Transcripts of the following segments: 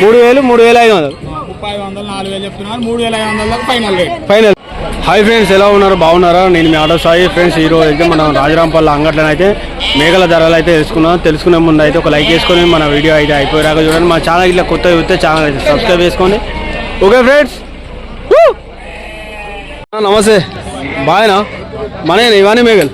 మూడు వేలు మూడు వేల ఐదు వందలు. ముప్పై వందలు నాలుగు వేలు చెప్తున్నారు. మూడు వేల ఐదు వందల ఫైనల్ ఫైనల్. హాయ్ ఫ్రెండ్స్ ఎలా ఉన్నారు? బాగున్నారా? నేను మీ ఆటో సాయి ఫ్రెండ్స్. ఈ రోజు అయితే మనం రాజరాంపల్లి అంగట్లో అయితే మేకల ధరలు అయితే తెలుసుకున్నాం. తెలుసుకునే ముందు అయితే ఒక లైక్ చేసుకొని మన వీడియో అయితే అయిపోయాక చూడండి. మన ఛానల్ ఇట్లా కొత్త చూస్తే ఛానల్ అయితే సబ్స్క్రైబ్ చేసుకోండి. Okay friends? నమస్తే. బాగానా మనేనా ఇవన్నీ మేకలు?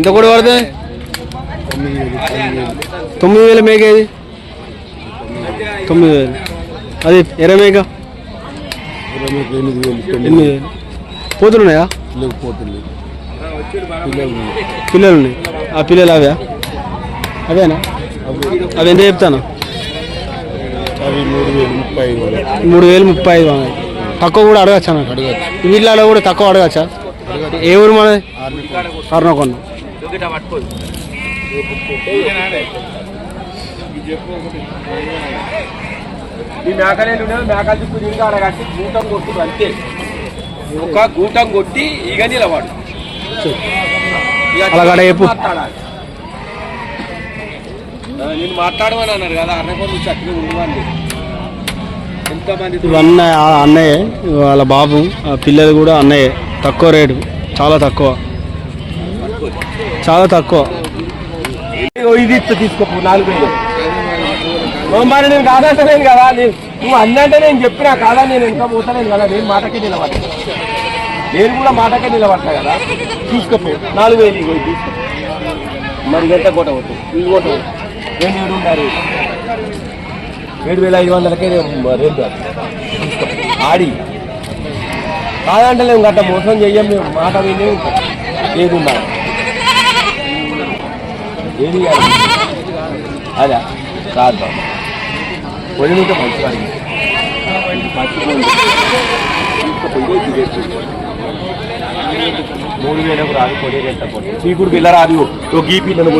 ఎంత కూడా పడుతుంది తొమ్మిది వేలు మేక ఇది. తొమ్మిది వేలు. అది ఎర్ర మేక ఎనిమిది వేలు. పోతున్నాయా పిల్లలు ఉన్నాయి ఆ పిల్లలు అవే అవేనా అవి ఎంత చెప్తాను? మూడు వేలు ముప్పై ఐదు వందలు. తక్కువ కూడా అడగచ్చా నాకు? వీళ్ళలో కూడా తక్కువ అడగచ్చా? ఏ ఊరు మనది? కర్ణకొండ. ఈ మేకలేలు మేకలు చుట్టూ ఇంకా అడగట్టి గూటం కొట్టు అంతే. ఒక గూటం కొట్టి ఇక నిలవాడు నేను మాట్లాడమని అన్నారు కదా అట్లే ఉండవండి ఎంతమంది ఇవన్నీ ఆ అన్నయ్య వాళ్ళ బాబు ఆ పిల్లలు కూడా అన్నయ్య. తక్కువ రేటు చాలా తక్కువ. చాలా తక్కువ. ఇది ఇస్తా తీసుకోపో నాలుగు మరి నేను కాదంటలేను కదా నువ్వు నువ్వు అన్నంటే నేను చెప్పినా కాదా నేను ఇంకా పోతలేను కదా నేను మాటకే నిలబడి నేను కూడా మాటకే నిలబడతా కదా. చూసుకోపో నాలుగు వేలు ఇగో మరి ఎంత కొట్టవద్దు ఇది కోట రెండు ఏడు ఉండాలి. ఏడు వేల ఐదు వందలకే రేపు రెండు ఆడి. కాదంటలేము గట్ట మోసం చెయ్యం మేము మాట వినే ఏది ఉండాలి? ఏది కాదు. కాదు బాబు పొడి మూడు వేలకు రాదు పొడి చీకుడు పిల్ల రాదు. ఓ గీ పిల్లను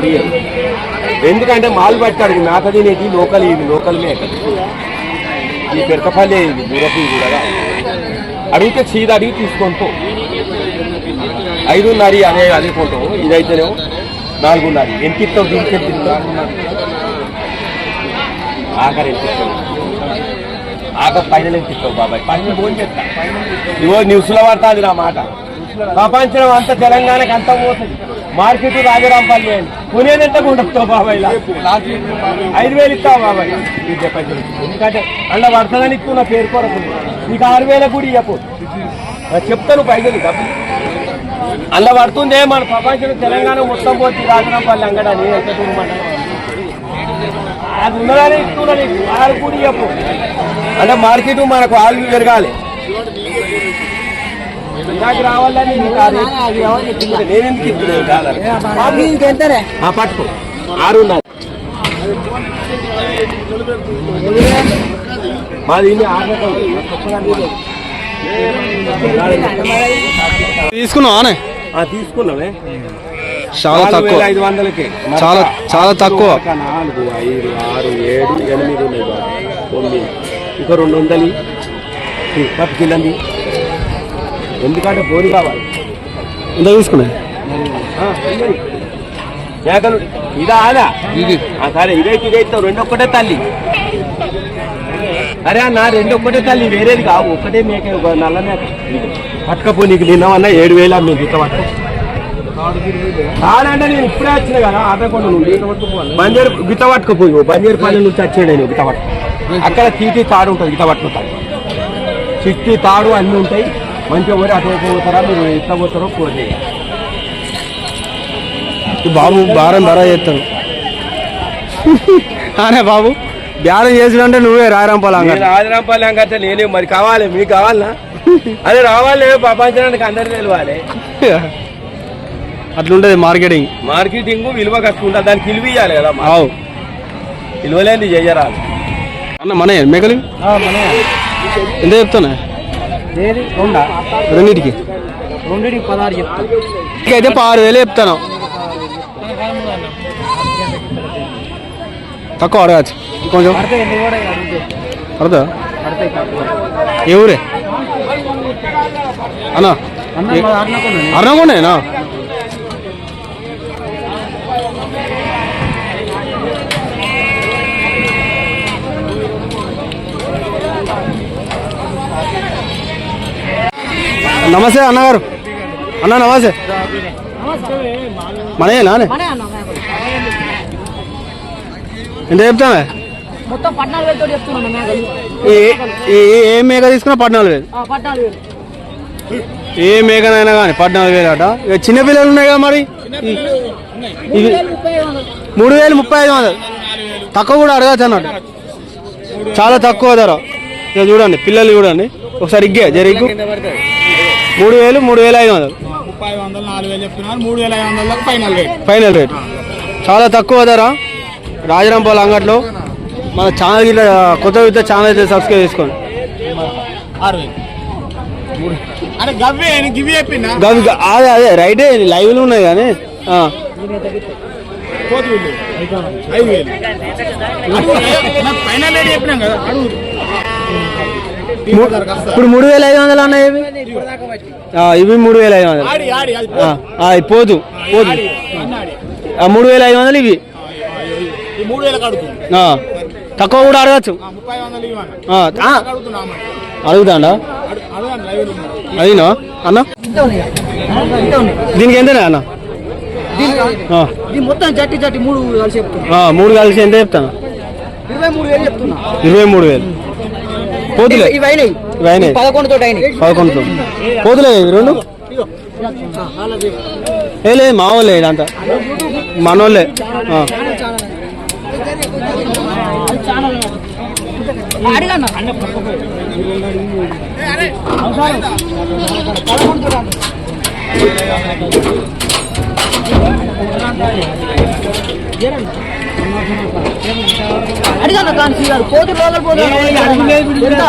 ఎందుకంటే మాలు పెట్టాడు. మేక తినేది లోకల్ ఇది. లోకల్ మేక ఈ పెరకపల్లి ఇది. దూరపు కూడా. అడిగితే చీద అడిగి తీసుకుంటూ ఐదున్నర అనే అదే కొంటావు ఇదైతేనేమో నాలుగున్నర. ఎంత ఇస్తావు? దీనికి ఆఖరి ఆఖరి పైన ఎంత బాబాయ్. పైన ఫోన్ చేస్తా. ఇవో న్యూస్లో పడుతుంది నా మాట. ప్రపంచం అంతా తెలంగాణకి అంతా పోతుంది మార్కెట్ రాజరాంపల్లి అని. కొనేదంటే ఉండవు బాబాయ్ ఐదు వేలు ఇస్తావు బాబాయ్. ఈ డెబ్బై ఎందుకంటే అలా పడుతుందని ఇస్తున్న పేరు కొరకు నీకు ఆరు వేల కూడా ఇవ్వకు చెప్తాను పైసలు డబ్బులు. అలా పడుతుందే మన ప్రపంచం తెలంగాణ మొత్తం పోతుంది రాజనాంపల్లి అంగడని. ఎంత దూరం అది ఉన్నదని ఇస్తున్నది ఆరు కూడా చెప్పు. అంటే మార్కెట్ మనకు ఆలు పెరగాలి. నాకు రావాలని ఇస్తున్నాను పట్టుకో. ఆరున్నర మాది. తీసుకున్నావా తీసుకున్నామే. చాలా తక్కువ. ఐదు వందలకి. చాలా చాలా తక్కువ. నాలుగు ఐదు ఆరు ఏడు ఎనిమిది ఉన్నాయి బాబు. తొమ్మిది. ఇంకా రెండు వందలు. కిల్లంది ఎందుకంటే బోరి కావాలి. ఎంత తీసుకున్నాయి. మేకలు ఇదా అదా? ఆ, సరే ఇదైతే ఇదైతే రెండు ఒక్కటే తల్లి. అరే అన్న రెండు ఒక్కటే తల్లి వేరేది కావు. ఒక్కటే మేక నల్ల మేక. పట్టుకపో నీకు నిన్నవన్నా ఏడు వేలు అమ్మి గిట్ట పట్టుకో. కాదంటే నేను ఇప్పుడే వచ్చిన కదా ఆపేకొండ నుండి. బంజేరు గిట్ట పట్టుకుపోయి బంజేరుపల్లి నుంచి వచ్చాడు నేను గిట్ట పట్టుకో. అక్కడ తీటి తాడు ఉంటుంది గిట్ట పట్టుకుంటాను చిట్టి తాడు అన్నీ ఉంటాయి. మంచిగా పోయి అటు వైపు పోతారా మీరు ఎట్లా పోతారో పోతే బాబు భారం ధర చేస్తాడు. అనే బాబు బేరం చేసినంటే నువ్వే నేను ఆదిరాంపల్లి అంగతే నేనే మరి కావాలి మీకు కావాలనా అదే రావాలి ప్రపంచానికి అందరు తెలియాలి. అట్లుంటది మార్కెటింగ్. మార్కెటింగ్ విలువ కట్టుకుంటా దానికి విలువ ఇవ్వాలి కదా ఆవు విలువలేంది చెయ్యరాదు. అన్న మన మేకలి? ఎంత చెప్తానే? రెండింటికి. రెండింటికి పదహారు చెప్తాను అయితే ఆరు వేలు చెప్తాను. తక్కువ అడగచ్చు. కొంచెం పడతా? ఏ ఊరే? అన్నా అన్నకొండేనా నమస్తే అన్నగారు అన్న నమస్తే. మనయేనా ఎంత చెప్తామే ఏ- ఏ- ఏ- ఏ మేక తీసుకున్నా పద్నాలుగు వేలు? ఏ మేకనైనా కానీ పద్నాలుగు వేలు అట. ఇక చిన్న పిల్లలు ఉన్నాయి కదా మరి? ఇవి మూడు వేలు ముప్పై ఐదు వందలు. తక్కువ కూడా అడగచ్చు అన్నట్టు. చాలా తక్కువ ధర. ఇక చూడండి పిల్లలు చూడండి. ఒకసారి ఇగ్గే జరిగ్గు మూడు వేలు మూడు వేల ఐదు వందలు. ముప్పై వందలు నాలుగు వేలు చెప్తున్నారు. మూడు వేల ఐదు వందలకు ఫైనల్ రేట్. Final rate. చాలా తక్కువ ధర. రాజరాంపాల అంగట్లో. మన ఛానల్ గిట్ల కొత్త విత్త ఛానల్ అయితే సబ్స్క్రైబ్ చేసుకోండి. గివి అదే అదే రైటే లైవ్లు ఉన్నాయి కానీ ఫైనల్ రేట్ చెప్పినాం కదా ఇప్పుడు మూడు వేల ఐదు వందలు అన్నాయి ఇవి? మూడు వేల ఐదు వందలు. పోదు పోదు. అన్న మూడు వేల ఐదు వందలు ఇవి. తక్కువ కూడా అడగచ్చు. అడుగుతాడా? అన్న? ఇంత ఉంది దీనికి ఎంతనే అన్న మొత్తం జట్టి జట్టి మూడు కలిసి మూడు కలిసి ఎంత చెప్తాను? ఇరవై మూడు వేలు చెప్తున్నా ఇరవై మూడు వేలు పోతులే. ఇవి అయినాయి. ఇవి అయినాయి. పదకొండు తోటి అయినాయి. పదకొండు పోతులే రెండు. ఏ లేదు మా వాళ్ళే ఇదంతా. మనోళ్ళే. ఆ. అడిగన్నా కానీ శ్రీగారు పోతు లోపల పోతు ఎంత?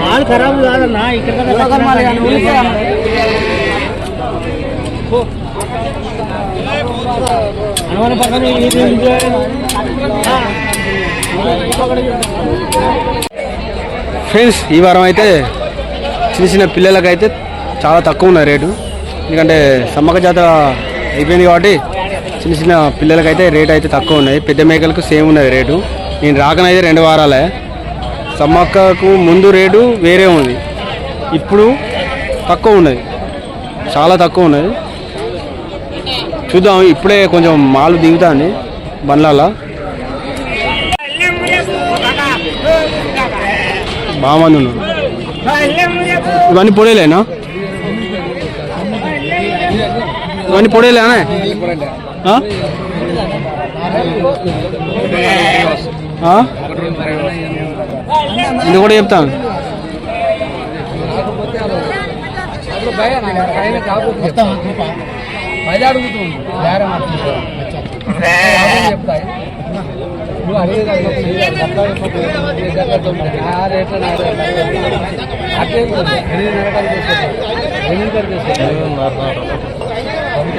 మాల్ ఖరాబ్ కాదన్నా ఇక్కడ లోకల్ మాల్. అనుమాన పక్కన. ఫ్రెండ్స్ ఈ వారం అయితే చిన్న చిన్న పిల్లలకైతే చాలా తక్కువ ఉన్నాయి రేటు. ఎందుకంటే సమ్మక జాతర అయిపోయింది కాబట్టి చిన్న చిన్న పిల్లలకైతే రేట్ అయితే తక్కువ ఉన్నాయి. పెద్ద మేకలకు సేమ్ ఉన్నది రేటు. నేను రాకనైతే రెండు వారాలే. సమ్మక్కకు ముందు రేటు వేరే ఉంది. ఇప్పుడు తక్కువ ఉన్నది. చాలా తక్కువ ఉన్నది. చూద్దాం ఇప్పుడే కొంచెం మాలు దిగుతాను బండ్లలో బాగా మంది ఉన్నారు. ఇవన్నీ పొడేలేనా? ఇవన్నీ పొడేలేనా? ఇది కూడా చెప్తాను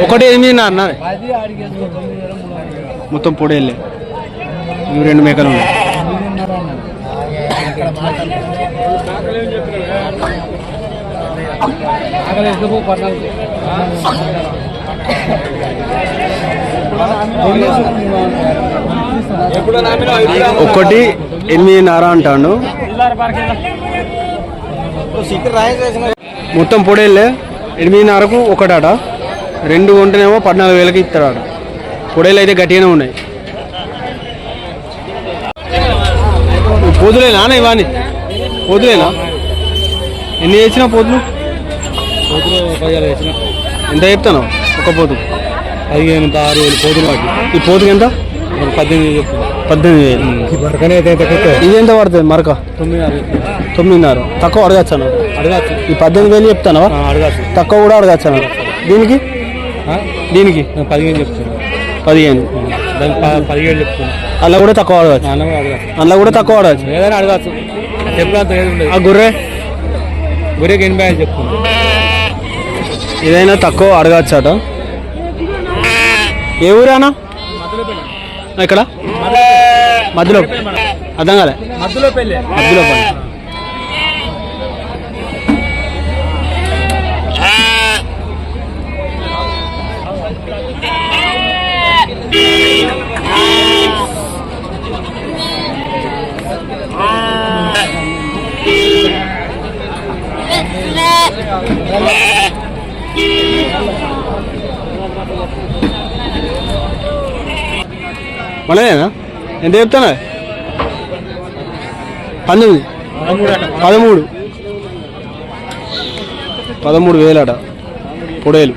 ఒకటి ఎనిమిదిన్నర నాన్న మొత్తం పొడేళ్ళే. ఇవి రెండు మేకలు ఉన్నాయి. ఒకటి ఎనిమిదిన్నర అంటాడు. మొత్తం పొడేళ్ళే. ఎనిమిదిన్నరకు ఒకటాట. రెండు కొంటేనేమో పద్నాలుగు వేలకి ఇస్తాడు పొడేలు అయితే గట్టిగానే ఉన్నాయి. అన్న ఇవన్నీ? పోతులేనా ఎన్ని వేసినా వేసిన ఎంత చెప్తాను ఒక పోతు పదిహేను ఆరు వేలు పోతులు వాటి ఈ పోతుకి ఎంత పద్దెనిమిది పద్దెనిమిది. వేలు ఇది ఎంత పడుతుంది మరక? తొమ్మిది ఆరు తొమ్మిదిన్నర. తక్కువ అడగచ్చు అన్న అడగచ్చు. ఈ పద్దెనిమిది వేలు చెప్తానా? అడగచ్చు. తక్కువ కూడా అడగచ్చు అన్న దీనికి? దీనికి పదిహేను చెప్తున్నా. పదిహేను. దానికి పదిహేడు చెప్తున్నా. అలా కూడా తక్కువ అడగచ్చు. కూడా అందులో కూడా తక్కువ అడగచ్చు. ఏదైనా అడగచ్చు. ఆ గొర్రె? గురికి ఎనభై ఐదు చెప్తున్నా. ఏదైనా తక్కువ అడగచ్చు అట ఏ ఊరేనా ఎక్కడ మధ్యలో అర్థం కాలే మధ్యలో పెళ్ళి మధ్యలో పెళ్ళి Yeah. మనదేనా ఎంత చెప్తానా? పంతొమ్మిది పదమూడు. పదమూడు వేలట. పొడేలు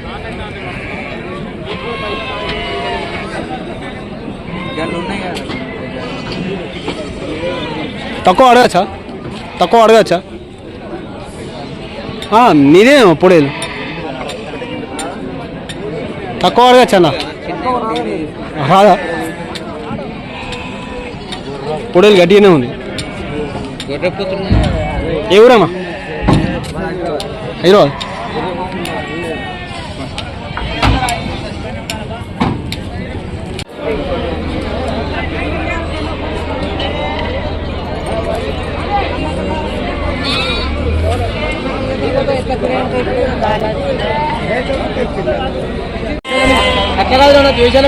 తక్కువ అడగచ్చా? తక్కువ అడగచ్చా? ఆ, పొడేలు తక్కువ అడగచ్చా అన్న? రాదా పొడేలు గట్టిగానే ఉంది. ఏ ఊరమ్మా? హైదరాబాద్.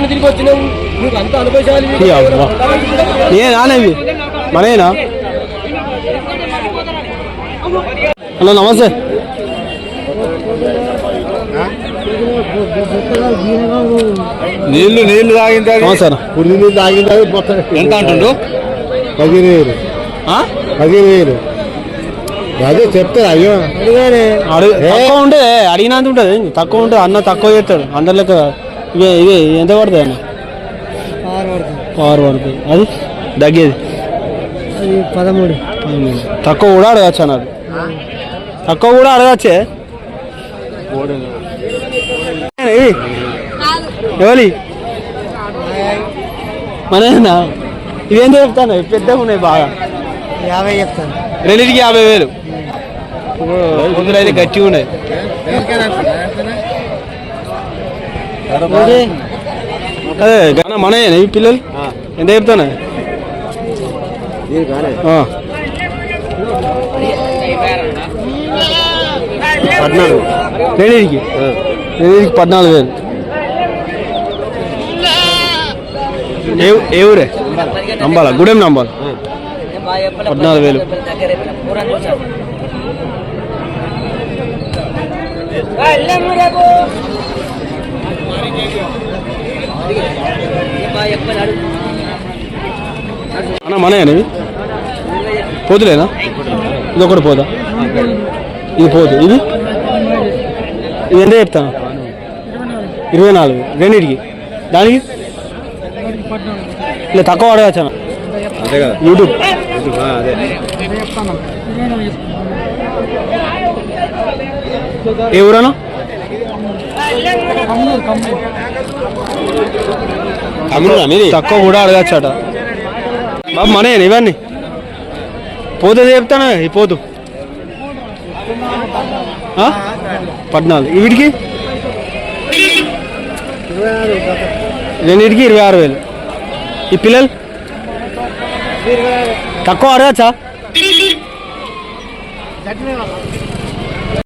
తిరిగి వచ్చినావు. నువ్వు అంత. ఏ మనేనా హలో నమస్తే. నీళ్ళు నీళ్ళు తాగింది నమస్తే అన్న. పురుగు నీళ్ళు తాగింది ఎంత అంటుండు? పదిహేను వేలు ఆ? పదిహేను వేలు అదే చెప్తారు అయ్యో. అడిగినంత ఉంటుంది. తక్కువ ఉంటే అన్న తక్కువ చేస్తాడు. అందరి లెక్క. ఇవే ఇవే ఎంత పడుతుంది అన్న? ఆరు పడుతుంది అది? దగ్గేది పదమూడు. పదమూడు. తక్కువ కూడా అడగచ్చు అన్నాడు తక్కువ కూడా అడగచ్చే? ఏయ్, ఎవరి? మనేనా ఇవేం చెప్తాను? పెద్దగా ఉన్నాయి బాగా. యాభై చెప్తాను. రెండింటికి యాభై వేలు. గట్టిగా ఉన్నాయి. అదే గన మనయేనా ఈ పిల్లలు? ఎంత చెప్తాను. పద్నాలుగు. పద్నాలుగు వేలు. ఏ ఏ ఊరే? నంబాల గుడెం నంబాల పద్నాలుగు వేలు. అన్న మనయేనా ఇవి పోతులేనా? ఇది ఒకటి పోదా? ఇది పోదు. ఇది? ఇది ఎంత చెప్తాను? ఇరవై నాలుగు. రెండింటికి. దానికి? ఇలా తక్కువ అడగచ్చా అంతే కదా. యూట్యూబ్. ఏ ఊరనా తక్కువ కూడా అడగచ్చట. బాబు మనే ఇవన్నీ. పోతే చెప్తాను? పోదు పద్నాలుగు. వీటికి రెండింటికి ఇరవై ఆరు వేలు. ఈ పిల్లలు? తక్కువ అడగచ్చా?